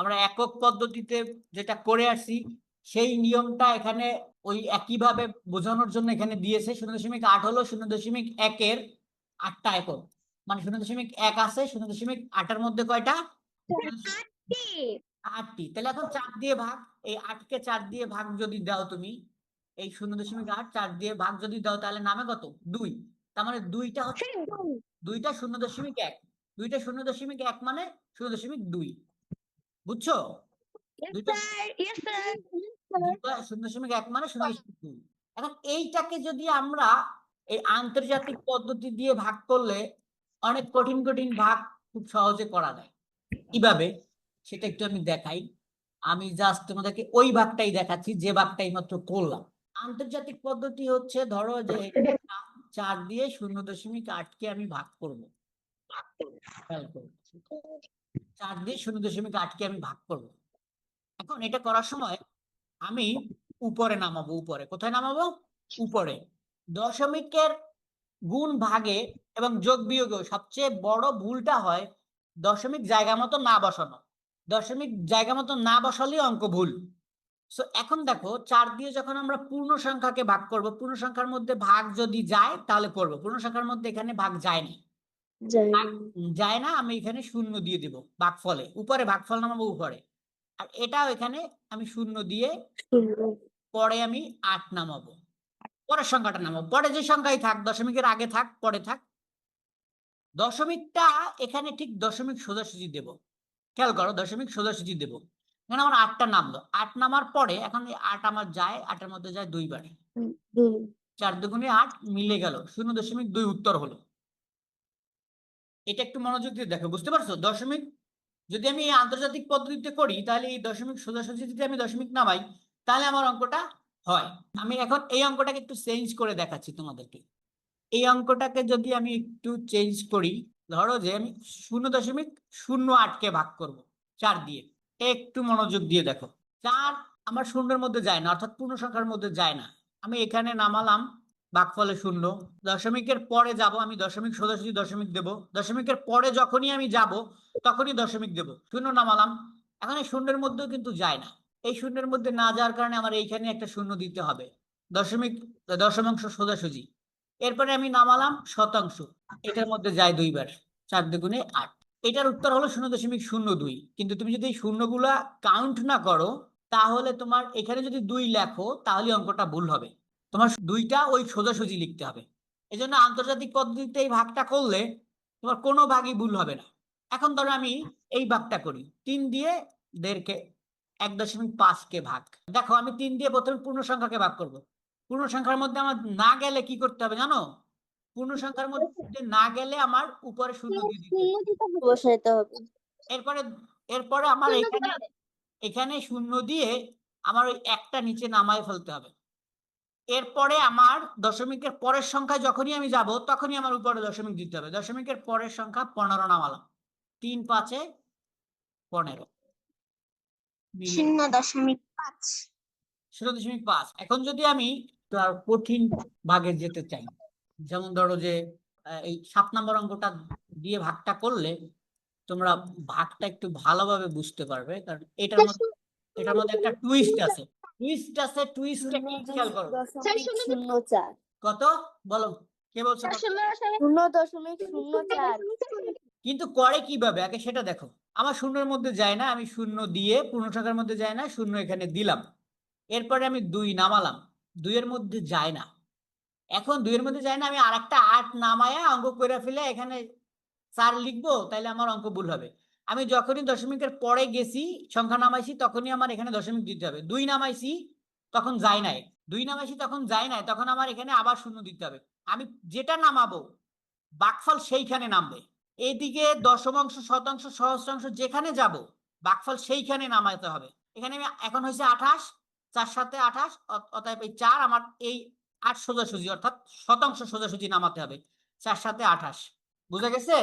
আমরা একক পদ্ধতিতে যেটা করে আসছি সেই নিয়মটা এখানে ওই একইভাবে বোঝানোর জন্য এখানে দিয়েছে। শূন্য দশমিক আট হলো শূন্য দশমিক একের আটটা একক। মানে শূন্য দশমিক এক আছে শূন্য দশমিক আটের মধ্যে কয়টা? আটটি। তাহলে এখন চার দিয়ে ভাগ। এই আটকে চার দিয়ে ভাগ যদি দাও তুমি এই শূন্য দশমিক আট চার দিয়ে ভাগ যদি দাও তাহলে নামে কত? দুই। তার মানে দুইটা হচ্ছে দুইটা শূন্য দশমিক এক। দুইটা শূন্য দশমিক এক মানে শূন্য দশমিক দুই। বুঝছ? এক মানে এখন এইটাকে যদি আমরা এই আন্তর্জাতিক পদ্ধতি দিয়ে ভাগ করলে অনেক কঠিন কঠিন ভাগ খুব সহজে করা যায়। কীভাবে? সেটা একটু আমি দেখাই। আমি জাস্ট তোমাদেরকে ওই ভাগটাই দেখাচ্ছি যে ভাগটাই মাত্র করলাম। আন্তর্জাতিক পদ্ধতি হচ্ছে ধরো যে চার দিয়ে শূন্য দশমিক আটকে আমি ভাগ করব। চার দিয়ে শূন্য দশমিক আটকে আমি ভাগ করব। এখন এটা করার সময় আমি উপরে নামাবো, উপরে। কোথায় নামাবো? উপরে। দশমিকের গুণ ভাগে এবং যোগ বিয়োগে সবচেয়ে বড় ভুলটা হয় দশমিক জায়গা মতো না বসানো। দশমিক জায়গা মতো না বসালেই অঙ্ক ভুল। সো এখন দেখো, চার দিয়ে যখন আমরা পূর্ণ সংখ্যাকে ভাগ করব, পূর্ণ সংখ্যার মধ্যে ভাগ যদি যায়, তাহলে করব। পূর্ণ সংখ্যার মধ্যে এখানে ভাগ যায় না যায় না আমি এখানে শূন্য দিয়ে দেব ভাগফলে উপরে ভাগফল নামাবো উপরে। আর এটাও এখানে আমি শূন্য দিয়ে পরে আমি আট নামাবো। পরের সংখ্যাটা নামাবো। পরে যে সংখ্যাই থাক দশমিকের আগে থাক পরে থাক দশমিকটা এখানে ঠিক দশমিক সোজাসুজি দেব। খেয়াল করো দশমিক সোজাসুজি দেব। এখানে আমার আটটা নামলো। আট নামার পরে এখন আট আমার যায় আটের মধ্যে যায় দুইবার। চার দুগুণে আট মিলে গেল। শূন্য দশমিক দুই উত্তর হলো। এটা একটু মনোযোগ দিয়ে দেখো, বুঝতে পারছ? দশমিক, যদি আমি আন্তর্জাতিক পদ্ধতিতে করি, তাহলে এই দশমিক সোজাসুজি যদি আমি দশমিক নামাই, তাহলে আমার অঙ্কটা হয়। আমি এখন এই অঙ্কটাকে একটু চেঞ্জ করে দেখাচ্ছি তোমাদেরকে। এই অঙ্কটাকে যদি আমি একটু চেঞ্জ করি, ধরো যে আমি শূন্য দশমিক শূন্য আটকে ভাগ করব, চার দিয়ে। একটু মনোযোগ দিয়ে দেখো। চার আমার শূন্যের মধ্যে যায় না, অর্থাৎ পূর্ণ সংখ্যার মধ্যে যায় না। আমি এখানে নামালাম ভাগফলে শূন্য। দশমিকের পরে যাব আমি, দশমিক সোজাসুজি দশমিক দেব। দশমিকের পরে যখনই আমি যাব, তখনই দশমিক দেব। শূন্য নামালাম। এখন এই শূন্যের মধ্যেও কিন্তু যায় না। এই শূন্যের মধ্যে না যাওয়ার কারণে আমার এইখানে একটা শূন্য দিতে হবে। দশমিক, দশমাংশ সোজাসুজি এরপরে আমি নামালাম শতাংশ। এটার মধ্যে যায় দুইবার। চার দুগুণে আট। এটার উত্তর হলো শূন্য দশমিক শূন্য দুই। কিন্তু তুমি যদি শূন্যগুলা কাউন্ট না করো, তাহলে তোমার এখানে যদি দুই লেখো তাহলে অঙ্কটা ভুল হবে। তোমার দুইটা ওই সোজাসুজি লিখতে হবে। এই জন্য আন্তর্জাতিক পদ্ধতিতে এই ভাগটা করলে তোমার কোনো ভাগই ভুল হবে না। এখন ধরো আমি এই ভাগটা করি। তিন দিয়ে দেড়কে এক দশমিক পাঁচকে ভাগ। দেখো আমি তিন দিয়ে প্রথমে পূর্ণ সংখ্যাকে ভাগ করব। পূর্ণ সংখ্যার মধ্যে আমার না গেলে কি করতে হবে জানো? পূর্ণ সংখ্যার মধ্যে না গেলে আমার উপরে শূন্য দিয়ে দিতে হবে। বসাইতে হবে। এরপরে এরপরে আমার এখানে এখানে শূন্য দিয়ে আমার ওই একটা নিচে নামায় ফেলতে হবে। এরপরে আমার দশমিকের পরের সংখ্যা যখনই আমি যাব তখনই আমার উপরে দশমিক দিতে হবে। দশমিকের পরের সংখ্যা পনেরো নামালাম। তিন পাঁচে পনেরো। শূন্য দশমিক পাঁচ। শূন্য দশমিক পাঁচ। এখন যদি আমি আর কঠিন ভাগে যেতে চাই যেমন ধরো যে এই সাত নম্বর অঙ্কটা দিয়ে ভাগটা করলে তোমরা ভাগটা একটু ভালোভাবে বুঝতে পারবে কারণ এটার মধ্যে এটার মধ্যে একটা টুইস্ট আছে। টুইস্ট আছে টুইস্টটা কি? খেয়াল করো। শূন্য কত? বলো কে বলছো? শূন্য দশমিক শূন্য চার। কিন্তু করে কীভাবে? আগে সেটা দেখো। আমার শূন্যের মধ্যে যায় না আমি শূন্য দিয়ে পূর্ণ সংখ্যার মধ্যে যায় না শূন্য এখানে দিলাম। এরপরে আমি দুই নামালাম। দুইয়ের মধ্যে যায় না। এখন দুইয়ের মধ্যে যায় না আমি আর একটা আট নামায়া অঙ্ক করে ফেলে এখানে চার লিখব তাহলে আমার অঙ্ক ভুল হবে। আমি যখনই দশমিকের পরে গেছি, সংখ্যা নামাইছি, তখনই আমার এখানে দশমিক দিতে হবে। দুই নামাইছি, তখন যায় নাই। দুই নামাইছি, তখন যায় নাই, তখন আমার এখানে আবার শূন্য দিতে হবে। আমি যেটা নামাবো, বাকফল সেইখানে নামবে। এইদিকে দশমাংশ, শতাংশ, সহস্রাংশ যেখানে যাব, বাকফল সেইখানে নামাতে হবে। এখানে আমি, এখন হয়েছে আঠাশ, চার সাথে আঠাশ অতএব এই চার আমার এই আট সোজাসুজি, অর্থাৎ শতাংশ সোজাসুজি নামাতে হবে, চার সাথে আঠাশ। বুঝা গেছে.